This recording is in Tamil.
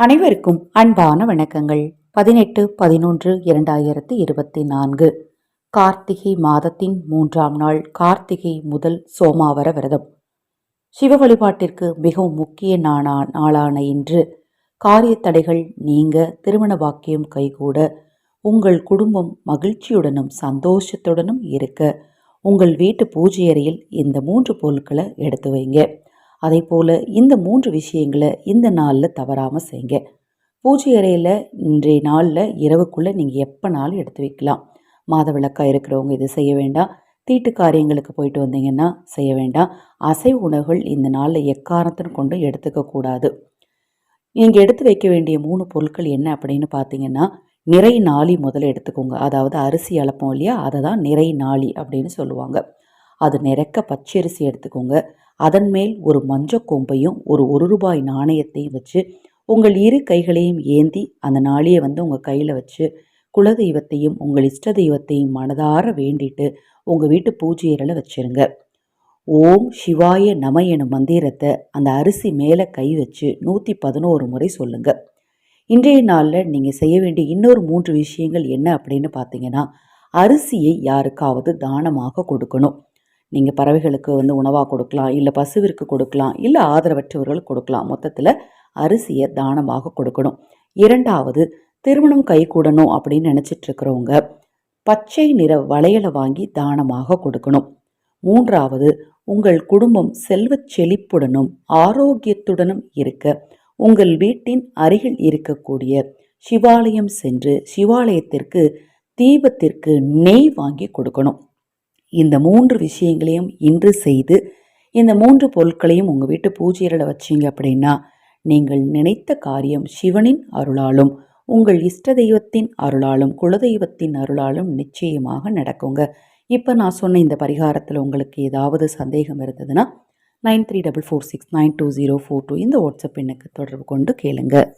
அனைவருக்கும் அன்பான வணக்கங்கள். பதினெட்டு பதினொன்று இரண்டாயிரத்தி இருபத்தி நான்கு. கார்த்திகை மாதத்தின் மூன்றாம் நாள் கார்த்திகை முதல் சோமாவர விரதம். சிவ வழிபாட்டிற்கு மிகவும் முக்கிய நாளா நாளான இன்று. காரிய தடைகள் நீங்க திருமண வாக்கியம் கைகூட உங்கள் குடும்பம் மகிழ்ச்சியுடனும் சந்தோஷத்துடனும் இருக்க உங்கள் வீட்டு பூஜை அறையில் இந்த மூன்று பொருட்களை எடுத்து வைங்க. அதே போல் இந்த மூன்று விஷயங்களை இந்த நாளில் தவறாமல் செய்யுங்க. பூஜை அறையில் இன்றைய நாளில் இரவுக்குள்ளே நீங்கள் எப்போனாலும் எடுத்து வைக்கலாம். மாத விளக்காக இருக்கிறவங்க இது செய்ய வேண்டாம். தீட்டு காரியங்களுக்கு போயிட்டு வந்தீங்கன்னா செய்ய வேண்டாம். அசை உணவுகள் இந்த நாளில் எக்காரணத்தின் கொண்டு எடுத்துக்கக்கூடாது நீங்கள் எடுத்து வைக்க வேண்டிய மூணு பொருட்கள் என்ன அப்படின்னு பார்த்தீங்கன்னா நிறை நாளி முதல்ல எடுத்துக்கோங்க. அதாவது அரிசி அளப்போம் இல்லையா? அதை தான் நிறை நாளி அப்படின்னு சொல்லுவாங்க. அது நிறைக்க பச்சரிசி எடுத்துக்கோங்க. அதன் மேல் ஒரு மஞ்சக்கொம்பையும் ஒரு ஒரு ரூபாய் நாணயத்தையும் வச்சு உங்கள் இரு கைகளையும் ஏந்தி அந்த நாளியை வந்து உங்கள் கையில் வச்சு குலதெய்வத்தையும் உங்கள் இஷ்ட தெய்வத்தையும் மனதார வேண்டிட்டு உங்கள் வீட்டு பூஜையரில் வச்சுருங்க. ஓம் சிவாய நம எனும் மந்திரத்தை அந்த அரிசி மேலே கை வச்சு நூற்றி பதினோரு முறை சொல்லுங்கள் இன்றைய நாளில் நீங்கள் செய்ய வேண்டிய இன்னொரு மூன்று விஷயங்கள் என்ன அப்படின்னு பார்த்தீங்கன்னா அரிசியை யாருக்காவது தானமாக கொடுக்கணும். நீங்கள் பறவைகளுக்கு வந்து உணவாக கொடுக்கலாம் இல்லை பசுவிற்கு கொடுக்கலாம் இல்லை ஆதரவற்றவர்களுக்கு கொடுக்கலாம். மொத்தத்தில் அரிசியை தானமாக கொடுக்கணும். இரண்டாவது திருமணம் கைகூடணும் அப்படின்னு நினச்சிட்ருக்கிறவங்க பச்சை நிற வளையலை வாங்கி தானமாக கொடுக்கணும். மூன்றாவது உங்கள் குடும்பம் செல்வச் செழிப்புடனும் ஆரோக்கியத்துடனும் இருக்க உங்கள் வீட்டின் அருகில் இருக்கக்கூடிய சிவாலயம் சென்று சிவாலயத்திற்கு தீபத்திற்கு நெய் வாங்கி கொடுக்கணும். இந்த மூன்று விஷயங்களையும் இன்று செய்து இந்த மூன்று பொருட்களையும் உங்கள் வீட்டு பூஜையரில் வச்சிங்க அப்படின்னா நீங்கள் நினைத்த காரியம் சிவனின் அருளாலும் உங்கள் இஷ்ட தெய்வத்தின் அருளாலும் குலதெய்வத்தின் அருளாலும் நிச்சயமாக நடக்குங்க. இப்போ நான் சொன்ன இந்த பரிகாரத்தில் உங்களுக்கு ஏதாவது சந்தேகம் இருந்ததுன்னா nine three double four six nine two zero four two இந்த வாட்ஸ்அப் எண்ணுக்கு தொடர்பு கொண்டு கேளுங்கள்